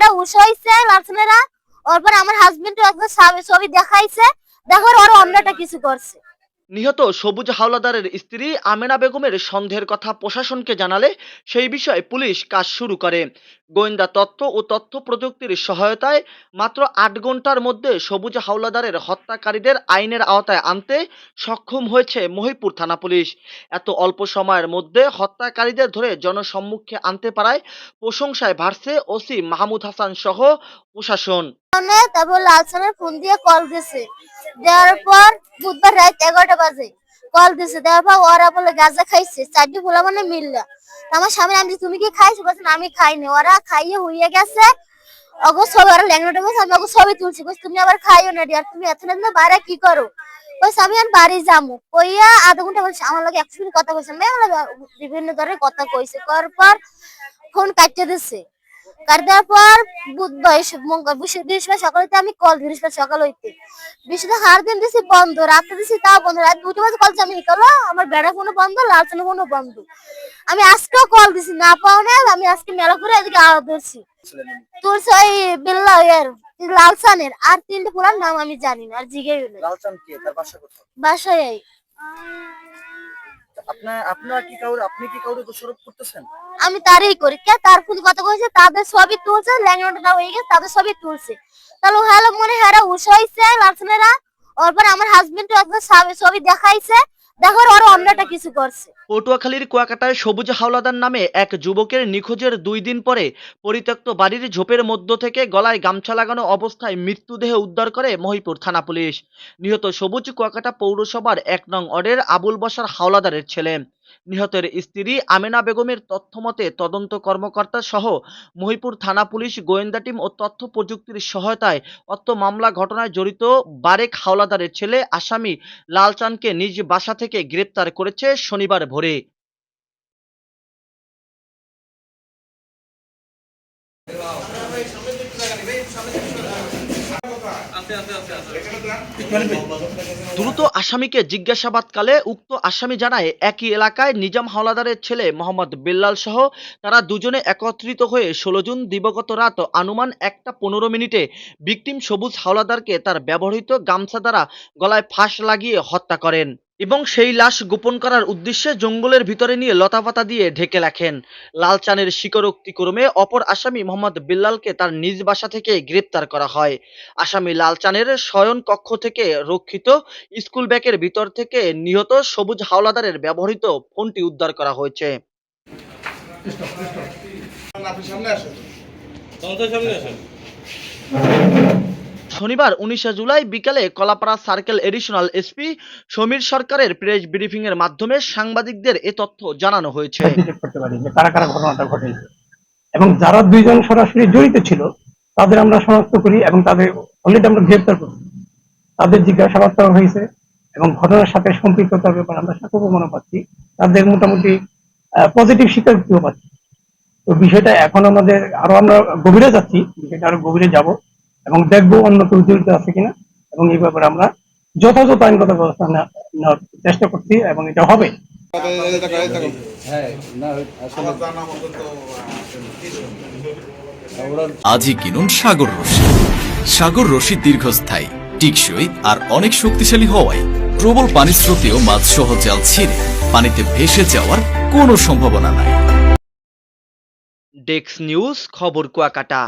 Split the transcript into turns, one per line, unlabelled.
হেরা উস হইছে লালসনেরা ওরপর আমার হাজবেন্ড ছবি- দেখাইছে। দেখার ওর অন্যটা কিছু করছে।
নিহত সবুজ হাওলাদারের স্ত্রী আমেনা বেগমের সন্দেহের কথা প্রশাসনকে জানালে সেই বিষয়ে পুলিশ কাজ শুরু করে। গোয়েন্দা তথ্য ও তথ্য প্রযুক্তির সহায়তায় মাত্র আট ঘণ্টার মধ্যে সবুজ হাওলাদারের হত্যাকারীদের আইনের আওতায় আনতে সক্ষম হয়েছে মহিপুর থানা পুলিশ। এত অল্প সময়ের মধ্যে হত্যাকারীদের ধরে জনসম্মুখে আনতে পারায় প্রশংসায় ভাসছে ওসি মাহমুদ হাসান সহ প্রশাসন।
ফোন দিয়ে কল দেওয়ার পর বুধবার রাত এগারোটা বাজে। কল দিছে দেওয়ার পর ওরা বলে গাঁজা খাইছে চারটি ফুলা মানে মিললা। আমার সামনে আমি তুমি কি খাইছো? বলছে "না, আমি খাইনি। ওরা খাইয়ে হইয়ে গেছে। অগো ছবি ওরা ল্যাংড়াটা বলছে আমি অগো ছবি তুলছি। বলছে তুমি আবার খাইও না ডিয়ার। তুমি এত না বাইরে কি করো? বলছে আমি আর বাড়ি যাব কইয়া আধা ঘণ্টা বলছে আমার লাগে একশো কথা কইছে। আমি বিভিন্ন ধরনের কথা কইছে। করার পর ফোন কাটিয়ে দিছে। কাট দেওয়ার পর বুধবার মঙ্গল বৃহস্পতি- বৃহস্পতিবার সকালে তো আমি কল বৃহস্পতি সকাল হইতে। বৃহস্পতি হার দিন দিছি বন্ধ রাতে দিছি তাও বন্ধ রাত দুটো বাজে কল আমি কলো আমার বেড়া ফোনও বন্ধ লালচনা ফোনও বন্ধ। আমি আজকেও কল দিছি না পাও না আমি আজকে মেলা করে এদিকে আওয়াজ ধরছি। তুলছে ওই বিল্লা এর লালসানের আর তিনটে পুরার নাম আমি জানি না আর জিগে
লালচান কে? তার
বাসায় এই।
আপনার আপনারা কি কাউর আপনি কি দোষারোপ করতেছেন?
আমি তারই করি। কে তার ফুল কথা কইছে, তাদের সবই তুলছে, ল্যাংড়াটা হয়ে গেছে, তাদের সবই তুলছে। তাহলে হ্যালো মনে হারা উস হইছে লাসনেরা আমার হাজবেন্ড একবার সবই দেখাইছে। দেখার কিছু করছে।
পটুয়াখালীর কুয়াকাটায় সবুজ হাওলাদার নামে এক যুবকের নিখোঁজের দুই দিন পরে পরিত্যক্ত বাড়ির ঝোপের মধ্য থেকে গলায় গামছা লাগানো অবস্থায় মৃত্যুদেহ উদ্ধার করে মহিপুর থানা পুলিশ। নিহত সবুজ কুয়াকাটা পৌরসভার এক নং ওয়ার্ডের আবুল বসার হাওলাদারের ছেলে। নিহতের স্ত্রী আমেনা বেগমের তথ্যমতে তদন্ত কর্মকর্তা সহ মহিপুর থানা পুলিশ, গোয়েন্দা টিম ও তথ্য প্রযুক্তির সহায়তায় অত্য মামলা ঘটনায় জড়িত বারেক হাওলাদারের ছেলে আসামি লালচানকে নিজ বাসা থেকে গ্রেপ্তার করেছে শনিবার ভোরে। দ্রুত আসামিকে জিজ্ঞাসাবাদকালে উক্ত আসামি জানায়, একই এলাকায় নিজাম হাওলাদারের ছেলে মোহাম্মদ বেল্লাল সহ তারা দুজনে একত্রিত হয়ে ষোলো জুন দিবগত রাত আনুমান একটা পনেরো মিনিটে বিক্টিম সবুজ হাওলাদারকে তার ব্যবহৃত গামছা দ্বারা গলায় ফাঁস লাগিয়ে হত্যা করেন। এবং সেই লাশ গোপন করার উদ্দেশ্যে জঙ্গলের ভিতরে নিয়ে লতাপাতা দিয়ে ঢেকে রাখেন। লালচানের স্বীকারোক্তিক্রমে অপর আসামি মোহাম্মদ বিল্লালকে তার নিজ বাসা থেকে গ্রেপ্তার করা হয়। আসামি লালচানের শয়ন কক্ষ থেকে রক্ষিত স্কুল ব্যাগের ভিতর থেকে নিহত সবুজ হাওলাদারের ব্যবহৃত ফোনটি উদ্ধার করা হয়েছে। শনিবার, উনিশে জুলাই বিকালে Kalapara circle additional SP Samir সরকারের প্রেস ব্রিফিং এর মাধ্যমে সাংবাদিকদের এ তথ্য জানানো হয়েছে।
এবং যারা দুইজন সরাসরি জড়িত ছিল, তাদের আমরা শনাক্ত করি এবং তাদের অলরেডি আমরা গ্রেপ্তার করি। তাদের জিজ্ঞাসাবাদ করা হয়েছে এবং ঘটনার সাথে সম্পৃক্ততার ব্যাপারে আমরা সাক্ষ্য প্রমাণ পাচ্ছি তাদের মোটামুটি পজিটিভ স্বীকারোক্তিও পাচ্ছি। তো বিষয়টা এখন আমাদের আরও আমরা গভীরে যাচ্ছি, বিষয়টা আরও গভীরে যাব। এবং দেখব অন্য কেউ জড়িত আছে কিনা এবং এই ব্যাপারে আমরা যথাযথ আইনগত ব্যবস্থা নেওয়ার চেষ্টা করছি এবং এটা হবে।
আজই কিনুন সাগর রশি সাগর রশি দীর্ঘস্থায়ী টিকসই আর অনেক শক্তিশালী হওয়ায় প্রবল পানি স্রোতেও মাছ সহ জাল ছিঁড়ে পানিতে ভেসে যাওয়ার কোনো সম্ভাবনা নাই।
ডেক্স নিউজ খবর কুয়াকাটা।